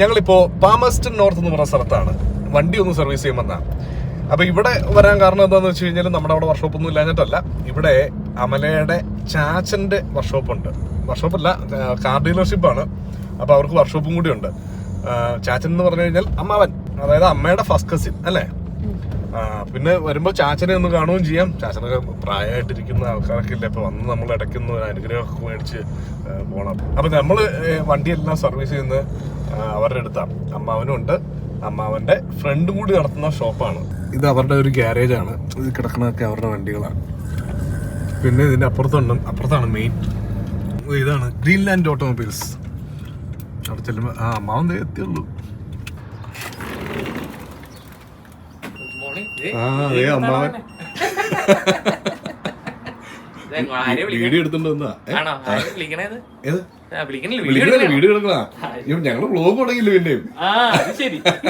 ഞങ്ങളിപ്പോ Palmerston north എന്ന് പറഞ്ഞ സ്ഥലത്താണ്. വണ്ടി ഒന്ന് സർവീസ് ചെയ്യുമെന്നാണ് അപ്പോൾ ഇവിടെ വരാൻ കാരണം എന്താണെന്ന് വെച്ച് കഴിഞ്ഞാൽ നമ്മുടെ അവിടെ വർക്ക്ഷോപ്പ് ഒന്നും ഇല്ലാഞ്ഞിട്ടല്ല. ഇവിടെ അമലയുടെ ചാച്ചന്റെ വർക്ക്ഷോപ്പ് ഉണ്ട്. വർക്ക്ഷോപ്പ് അല്ല കാർ ഡീലർഷിപ്പ് ആണ്. അപ്പൊ അവർക്ക് വർക്ക്ഷോപ്പും കൂടി ഉണ്ട്. ചാച്ചൻ എന്ന് പറഞ്ഞു കഴിഞ്ഞാൽ അമ്മാവൻ അതായത് അമ്മയുടെ ഫസ്റ്റ് കസിൻ അല്ലേ? പിന്നെ വരുമ്പോ ചാച്ചനെ ഒന്ന് കാണുകയും ചെയ്യാം. ചാച്ചനൊക്കെ പ്രായമായിട്ടിരിക്കുന്ന ആൾക്കാരൊക്കെ ഇല്ല? ഇപ്പൊ വന്ന് നമ്മൾ ഇടയ്ക്കുന്ന ഒരു അനുഗ്രഹമൊക്കെ മേടിച്ച് പോണം. അപ്പൊ നമ്മൾ ഏ, വണ്ടിയെല്ലാം സർവീസ് ചെയ്യുന്നത് അവരുടെ അടുത്താണ് അമ്മാവനും ഉണ്ട്. അമ്മാവന്റെ ഫ്രണ്ടും കൂടി നടത്തുന്ന ഷോപ്പാണ്. ഇത് അവരുടെ ഒരു ഗ്യാരേജ് ആണ് ഇത് കിടക്കുന്നതൊക്കെ അവരുടെ വണ്ടികളാണ്. പിന്നെ ഇതിന്റെ അപ്പുറത്തുണ്ട് അപ്പുറത്താണ് മെയിൻ ഇതാണ് ഗ്രീൻലാൻഡ് ഓട്ടോമൊബൈൽസ് അവിടെ ചെല്ലുമ്പോ ആ അമ്മാവൻ എത്തിയുള്ളൂ ആ അതെ അമ്മാവൻ. വീഡിയോ എടുത്തോണ്ട് ഏത്? ഞങ്ങൾ ബ്ലോഗ് തുടങ്ങിയില്ല പിന്നെയും?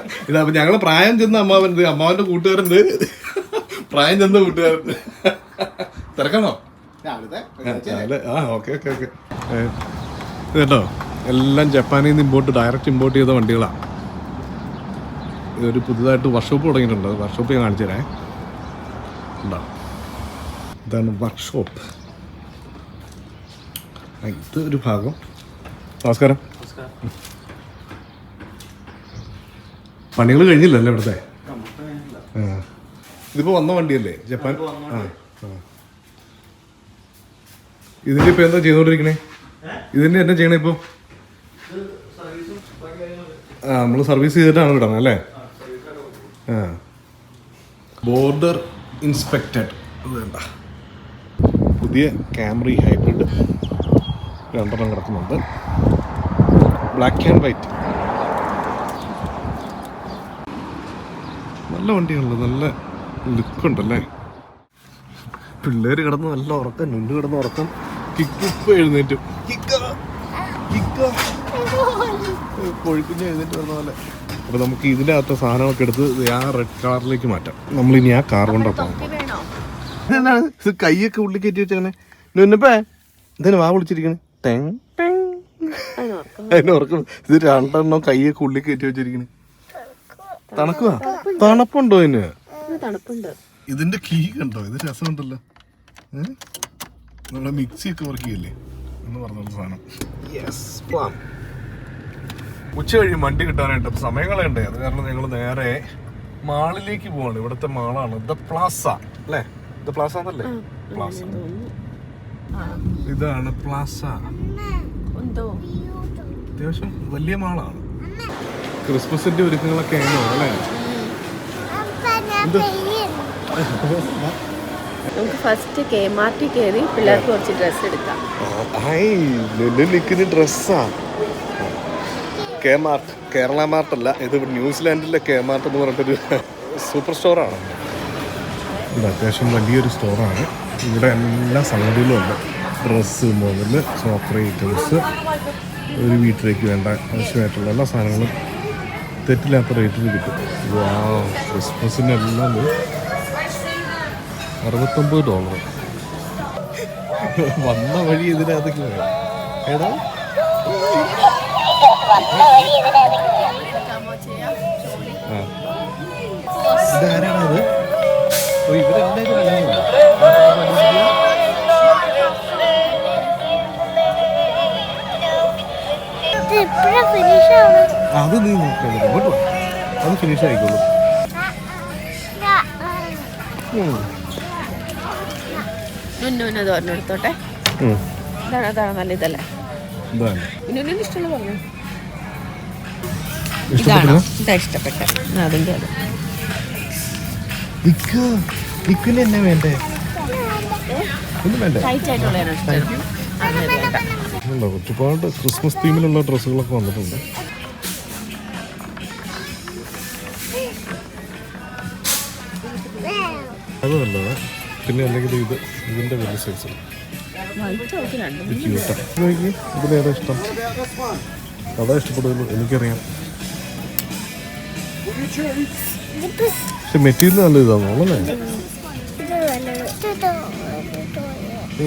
ഇതാ അപ്പൊ ഞങ്ങൾ പ്രായം ചെന്ന അമ്മാവൻ അമ്മാവന്റെ കൂട്ടുകാരുണ്ട് പ്രായം ചെന്ന കൂട്ടുകാരൻ തിരക്കണോ? ആ ഓക്കെ ഓക്കെ ഓക്കെ. കേട്ടോ. എല്ലാം ജപ്പാനിൽ നിന്ന് ഇമ്പോർട്ട് ഡയറക്റ്റ് ഇമ്പോർട്ട് ചെയ്ത വണ്ടികളാണ് ഇതൊരു പുതുതായിട്ട് വർക്ക്ഷോപ്പ് തുടങ്ങിയിട്ടുണ്ട്. വർക്ക്ഷോപ്പ് ഞാൻ കാണിച്ചു തരാം. ഉണ്ടോ ഇതാണ് വർക്ക്ഷോപ്പ് ഇത് ഒരു ഭാഗം. നമസ്കാരം. പണികൾ കഴിഞ്ഞില്ലല്ലോ ഇവിടുത്തെ. ഇതിപ്പോ വന്ന വണ്ടിയല്ലേ? ജപ്പാൻ? ആ. ഇതിന്റെ ഇപ്പൊ എന്താ ചെയ്തോണ്ടിരിക്കണേ ഇതിന്റെ എന്നാ ചെയ്യണേ ഇപ്പൊ? ആ നമ്മൾ സർവീസ് ചെയ്തിട്ടാണ് വിടണം അല്ലേ? ബോർഡർ ഇൻസ്പെക്റ്റഡ് വേണ്ട. പുതിയ ക്യാമറി ഹൈബ്രിഡ് രണ്ടെണ്ണം കിടക്കുന്നുണ്ട്. ബ്ലാക്ക് ആൻഡ് വൈറ്റ് നല്ല വണ്ടിയാണല്ലോ നല്ല ലുക്കുണ്ടല്ലേ പിള്ളേർ കിടന്ന് നല്ല ഉറക്കം നുണ്ട് കിടന്ന് ഉറക്കം. കിക്കിപ്പ് എഴുന്നേറ്റും. കിക്ക, കിക്ക. കോഴിക്കുഞ്ഞ് എഴുന്നേറ്റ് വന്ന പോലെ. അപ്പൊ നമുക്ക് ഇതിന്റെ അകത്തെ സാധനമൊക്കെ എടുത്ത് ആ റെഡ് കളറിലേക്ക് മാറ്റാം. നമ്മൾ ഇനി ആ കാർ കൊണ്ടാ എന്താണ്? ഇത് കൈയൊക്കെ ഉള്ളിൽ കയറ്റി വെച്ചേ നിന്നപ്പേ ഇതിന് വാ വിളിച്ചിരിക്കണേ? ടെങ് ടെങ്. അതിന് ഓർക്കണം ഇത് രണ്ടെണ്ണം കൈയൊക്കെ ഉള്ളിൽ കയറ്റി വെച്ചിരിക്കണേ. തണുക്കുവാ? തണുപ്പുണ്ടോ ഇതിന് ഇതിന്റെ കീ കണ്ടോ? ഇത് രസമുണ്ടല്ലോ. ഏഹ് നമ്മുടെ മിക്സി ഒക്കെ വർക്ക് ചെയ്യല്ലേ? എന്ന് പറഞ്ഞ സാധനം. യെസ് ഉച്ച കഴിയും വണ്ടി കിട്ടാനായിട്ട്. സമയം കളയണ്ടേ അത് കാരണം ഞങ്ങൾ നേരെ മാളിലേക്ക് പോവാണ്. ഇവിടുത്തെ മാളാണ്. The Plaza. അല്ലേ? ദ പ്ലാസ എന്നല്ലേ? പ്ലാസ. ഇതാണ് പ്ലാസ. അത്യാവശ്യം വലിയ മാളാണ്. ക്രിസ്മസിന്റെ ഒരുക്കങ്ങളൊക്കെ ആണോ അല്ലേ? നമുക്ക് ഫസ്റ്റ് കെ മാർട്ടി കയറി പിള്ളേർക്ക് കുറച്ച് ഡ്രസ്സ് എടുക്കാം. നിൽക്കുന്ന ഡ്രസ്സാ കെ മാർട്ട് കേരള മാർട്ട് അല്ല ഇത് ന്യൂസിലാൻഡിലെ കെ മാർട്ട് എന്ന് പറഞ്ഞിട്ടൊരു സൂപ്പർ സ്റ്റോറാണ് ഇത് അത്യാവശ്യം വലിയൊരു സ്റ്റോറാണ് ഇവിടെ എല്ലാ സംഗതികളും ഉണ്ട്. ഡ്രസ്സ് മുതൽ സോക്കറി ഐറ്റംസ് ഒരു വീട്ടിലേക്ക് വേണ്ട ആവശ്യമായിട്ടുള്ള എല്ലാ സാധനങ്ങളും തെറ്റില്ലാത്ത റേറ്റിൽ കിട്ടും. വാ ക്രിസ്മസിനെല്ലാം അറുപത്തൊമ്പത് ഡോളർ വന്ന വഴി ഇതിനകത്തേക്ക് വേണം എടാ ആ. ഇതാരാടാ ഇത്? ഓ, ഇവരെല്ലാവരും. അത് നീ നോക്കണം കേട്ടോ. അത് ഫിനിഷ് ആയിക്കോളൂ. നുന്നുവിനെ ഉം. ഇതാണ് അതാണ് നല്ല ഇതല്ലേ ഇഷ്ടമുള്ള പറഞ്ഞു? ഇതാണോ? ഇതാ ഇഷ്ടപ്പെട്ടെ. എന്നാ അതിന്റെ അത്. ഇക്ക ഇക്കിന് എന്നെ വേണ്ടേ? ഒന്നും വേണ്ടേ? ഒരുപാട് ക്രിസ്മസ് തീമിലുള്ള ഡ്രസ്സുകളൊക്കെ വന്നിട്ടുണ്ട്. അത് നല്ലതാ. പിന്നെ അല്ലെങ്കിൽ ഇത് ഇതിന്റെ വലിയ സൈസ് ഇതിലേതാ ഇഷ്ടം? അതാ ഇഷ്ടപ്പെടുള്ളൂ എനിക്കറിയാം. പക്ഷെ മെറ്റീരിയൽ നല്ല ഇതാണോ അല്ലേ?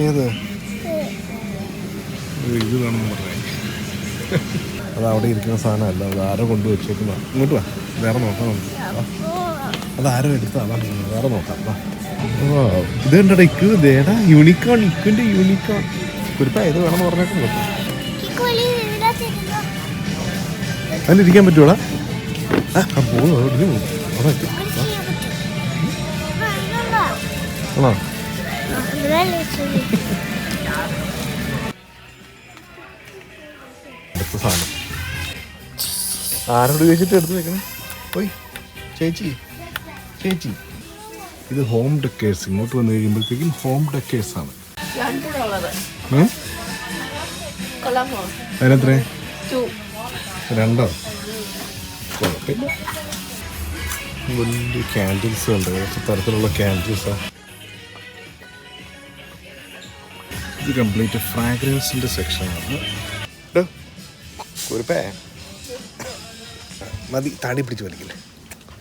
ഏത്? ഇത് വേണം പറഞ്ഞേ അത് അവിടെ ഇരിക്കുന്ന സാധനമല്ല അത് ആരോ കൊണ്ട് വെച്ചേക്കുന്ന ഇങ്ങോട്ട് വാ വേറെ നോക്കാം നമുക്ക്. അത് ആരോ എടുത്താ വേറെ നോക്കാം. ഇത് കണ്ടടാ ഇക്ക് ദേടാ യൂണിക്കോൺ ഇക്കിന്റെ യൂണിക്കോൺ കുരുപ്പ ഇത് വേണമെന്ന് പറഞ്ഞേക്കും അതിലിരിക്കാൻ പറ്റൂടാ ആരോട് ചോദിച്ചിട്ട് എടുത്ത് വെക്കണേ? പോയി. ചേച്ചി. ചേച്ചി. ഇത് ഹോം ഡെക്കേഴ്സ് ഇങ്ങോട്ട് വന്നു കഴിയുമ്പോഴത്തേക്കും ഹോം ഡെക്കേഴ്സ് ആണ്. അതിനെത്രേ രണ്ടോ? കുഴപ്പമില്ല. വലിയ ക്യാൻഡിൽസ് ഉണ്ട്. കുറച്ച് തരത്തിലുള്ള ക്യാൻഡിൽസാണ് ഇത് കംപ്ലീറ്റ് ഫ്രാഗ്രൻസിന്റെ സെക്ഷനാണ് കുറിപ്പേ. മതി താടി പിടിച്ച് വലിക്കില്ലേ?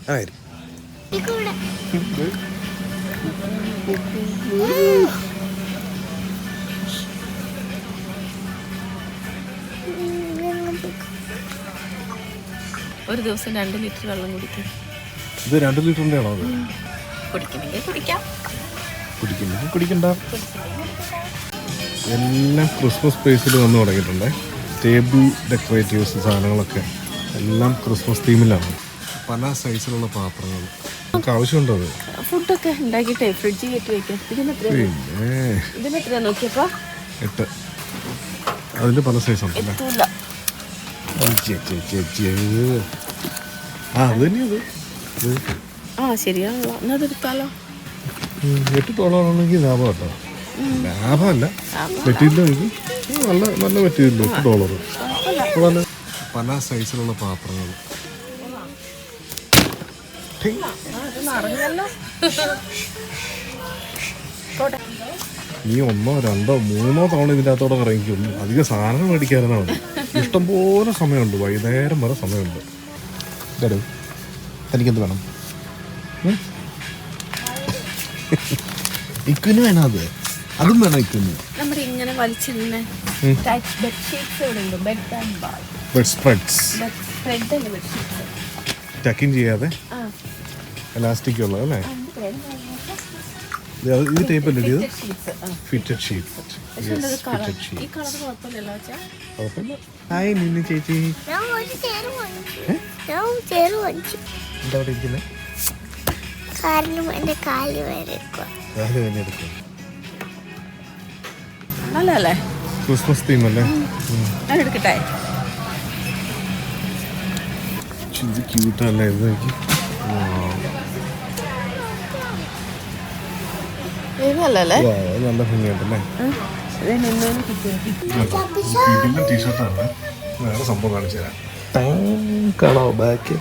ആ വരും ഒരു ദിവസം രണ്ട് ലിറ്റർ വെള്ളം കുടിക്കും. ഇത് രണ്ട് ലിറ്ററിന്റെ ആണോ അത് കുടിക്കാം. കുടിക്കുന്നെങ്കിൽ കുടിക്കണ്ട. എല്ലാം ക്രിസ്മസ് സ്പേസിൽ വന്ന് തുടങ്ങിയിട്ടുണ്ട്. ടേബിൾ ഡെക്കറേറ്റീവ്സ് സാധനങ്ങളൊക്കെ എല്ലാം ക്രിസ്മസ് തീമിലാണ്. പല സൈസിലുള്ള പാത്രങ്ങൾ. നമുക്ക് ആവശ്യമുണ്ടോ അത്? ഫുഡൊക്കെ ഉണ്ടാക്കിയിട്ടേ ഫ്രിഡ്ജിൽ കയറ്റി വെക്കാം. ഇതിന് പിന്നെ. ഇതിന് എത്രയാ നോക്കിയപ്പോ? എട്ട്. അതിൽ പല സൈസ് ഉണ്ട് ആ അത് തന്നെയത് ആ ശരിയാണല്ലോ. എന്നാ അതെടുത്താലോ എട്ട് ഡോളറാണെങ്കിൽ ലാഭം കേട്ടോ. ലാഭമല്ല. മെറ്റീരിയൽ നല്ല നല്ല മെറ്റീരിയൽ എട്ട് ഡോളർ പല സൈസിലുള്ള പാത്രങ്ങൾ. അറിഞ്ഞല്ലോ നീ ഒന്നോ രണ്ടോ മൂന്നോ തവണ ഇതിന്റെ അകത്തോടെ ഇറങ്ങിക്കുള്ളൂ അധികം സാധനം മേടിക്കാനാണ് ഇഷ്ടംപോലെ സമയമുണ്ട്. വൈകുന്നേരം വരെ സമയമുണ്ട്. തരൂ തനിക്കെന്ത് വേണം? ഇക്കുന് വേണം അത്? അതും വേണം ഇക്കുന്. ബെഡ് സ്പ്രെഡ്സ് ടക്കിൻ ചെയ്യാതെ? എലാസ്റ്റിക് ഉള്ളത് അല്ലേ? ഈ ടൈപ്പ് അല്ലേ ഇത് ഫിറ്റഡ് ഷീറ്റ് ഹായ് ചേച്ചി. എന്താ അവിടെ ഇരിക്കുന്നത് കാരണം എന്റെ കാൽ വരെ എടുക്കും നല്ലല്ലേ ക്രിസ്മസ് തീം അല്ലേ? ഞാൻ എടുക്കട്ടെ. ഇത് ക്യൂട്ടല്ലേ ഇത് നല്ല ഭംഗിയുണ്ടല്ലേ? ടീഷർട്ടാണ്. വേറെ സംഭവം കാണിച്ചു തരാം. കാണോ ബാക്ക്?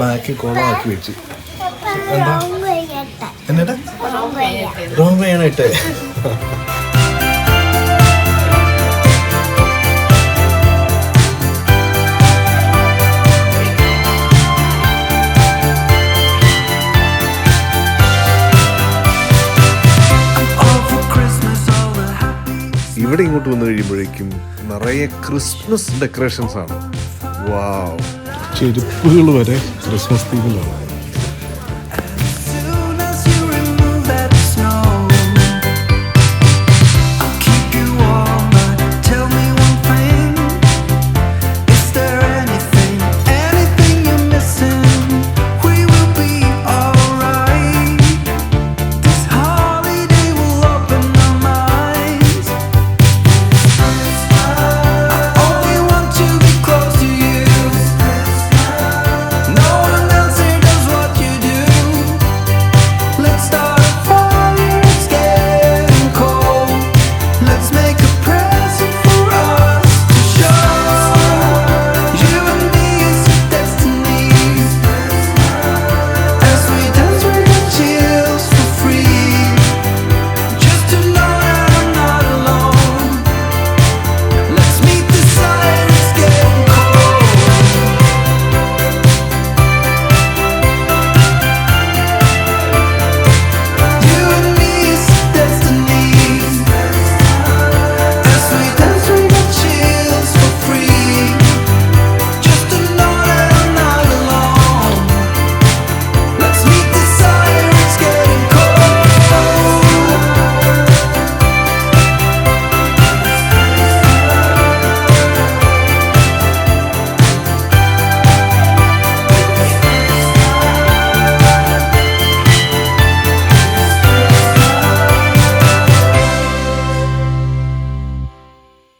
ബാക്ക് കോളമാക്കി വെച്ച്. റോങ് വഴിയട്ടെ എന്നിട്ട്? റോങ് വേണം ഇട്ടേ ഇവിടെ ഇങ്ങോട്ട് വന്നു കഴിയുമ്പോഴേക്കും നിറയെ ക്രിസ്മസ് ഡെക്കറേഷൻസ് ആണ്. വാവ് ചെരുപ്പുകൾ വരെ ക്രിസ്മസ് തീമിലാണ്